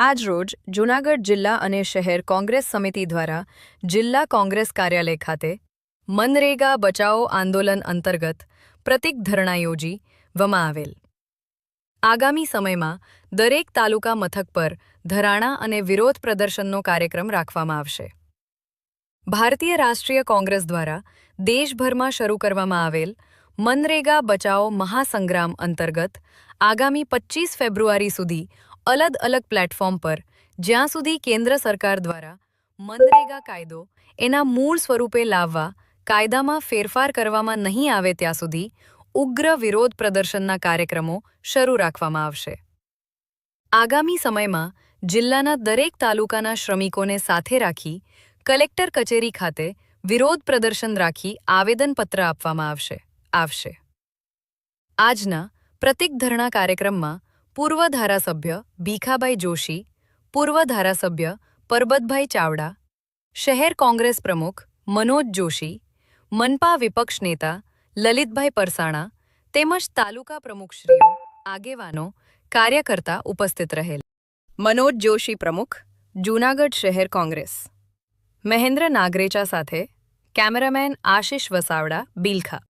આજરોજ જૂનાગઢ જિલ્લા અને શહેર કોંગ્રેસ સમિતિ દ્વારા જિલ્લા કોંગ્રેસ કાર્યાલય ખાતે મનરેગા બચાવો આંદોલન અંતર્ગત પ્રતિક ધરણા યોજી વમાં આવેલ. આગામી સમયમાં દરેક તાલુકા મથક પર ધરાણા અને વિરોધ પ્રદર્શનનો કાર્યક્રમ રાખવામાં આવશે. ભારતીય રાષ્ટ્રીય કોંગ્રેસ દ્વારા દેશભરમાં શરૂ કરવામાં આવેલ મનરેગા બચાવો મહાસંગ્રામ અંતર્ગત આગામી પચીસ ફેબ્રુઆરી સુધી અલગ અલગ પ્લેટફોર્મ પર, જ્યાં સુધી કેન્દ્ર સરકાર દ્વારા મનરેગા કાયદો એના મૂળ સ્વરૂપે લાવવા, કાયદામાં ફેરફાર કરવામાં નહીં આવે ત્યાં સુધી ઉગ્ર વિરોધ પ્રદર્શનના કાર્યક્રમો શરૂ રાખવામાં આવશે. આગામી સમયમાં જિલ્લાના દરેક તાલુકાના શ્રમિકોને સાથે રાખી કલેક્ટર કચેરી ખાતે વિરોધ પ્રદર્શન રાખી આવેદનપત્ર આપવામાં આવશે આવશે. આજના પ્રતિક ધરણા કાર્યક્રમમાં પૂર્વ ધારાસભ્ય ભીખાભાઈ જોશી, પૂર્વ ધારાસભ્ય પરબતભાઈ ચાવડા, શહેર કોંગ્રેસ પ્રમુખ મનોજ જોશી, મનપા વિપક્ષ નેતા લલિતભાઈ પરસાણા તેમજ તાલુકા પ્રમુખશ્રીઓ, આગેવાનો, કાર્યકર્તા ઉપસ્થિત રહેલ. મનોજ જોશી પ્રમુખ, જૂનાગઢ શહેર કોંગ્રેસ. મહેન્દ્ર નાગરેચા સાથે કેમેરામેન આશિષ વસાવડા, બિલખા.